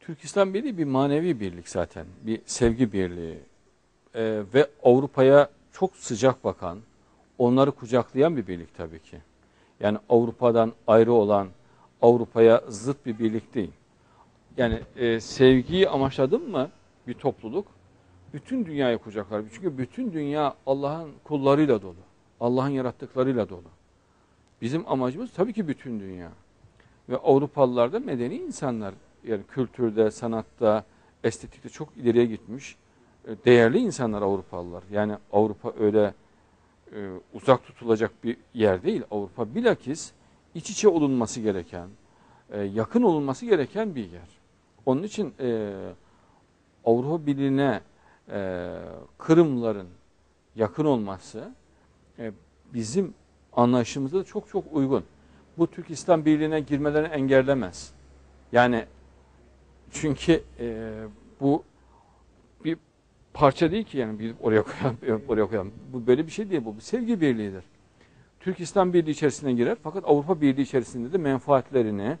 Türk İslam Birliği bir manevi birlik zaten. Bir sevgi birliği. Ee, ve Avrupa'ya çok sıcak bakan, onları kucaklayan bir birlik tabii ki. Yani Avrupa'dan ayrı olan, Avrupa'ya zıt bir birlik değil. Yani e, sevgiyi amaçladın mı bir topluluk, bütün dünyayı kucaklar. Çünkü bütün dünya Allah'ın kullarıyla dolu. Allah'ın yarattıklarıyla dolu. Bizim amacımız tabii ki bütün dünya. Ve Avrupalılar da medeni insanlar. Yani kültürde, sanatta, estetikte çok ileriye gitmiş. e, Değerli insanlar Avrupalılar. Yani Avrupa öyle e, uzak tutulacak bir yer değil. Avrupa bilakis iç içe olunması gereken, e, yakın olunması gereken bir yer. Onun için e, Avrupa Birliği'ne e, Kırımların yakın olması e, bizim anlayışımıza da çok çok uygun. Bu Türk İslam Birliği'ne girmelerini engellemez. Yani çünkü e, bu bir parça değil ki yani bir oraya koyalım, oraya koyalım. Bu böyle bir şey değil bu. Bir sevgi birliğidir. Türk İslam Birliği içerisine girer fakat Avrupa Birliği içerisinde de menfaatlerini,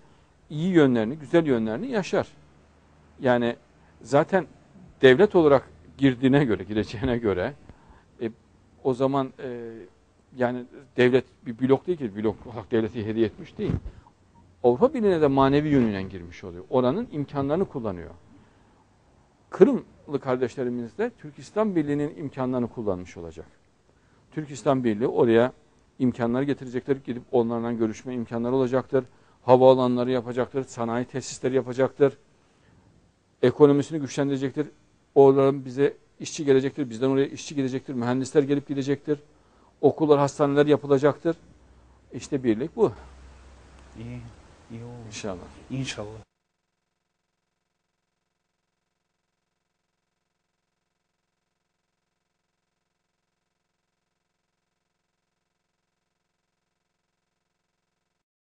iyi yönlerini, güzel yönlerini yaşar. Yani zaten devlet olarak girdiğine göre, gireceğine göre e, o zaman e, yani devlet bir blok değil ki, blok olarak devleti hediye etmiş değil. Avrupa Birliği'ne de manevi yönüyle girmiş oluyor. Oranın imkanlarını kullanıyor. Kırımlı kardeşlerimiz de Türk İslam Birliği'nin imkanlarını kullanmış olacak. Türk İslam Birliği oraya imkanları getirecekler. Gidip onlarla görüşme imkanları olacaktır. Havaalanları yapacaktır. Sanayi tesisleri yapacaktır. Ekonomisini güçlendirecektir. Oradan bize işçi gelecektir. Bizden oraya işçi gelecektir. Mühendisler gelip gidecektir. Okullar, hastaneler yapılacaktır. İşte birlik bu İyi, 阴盛了，阴盛了。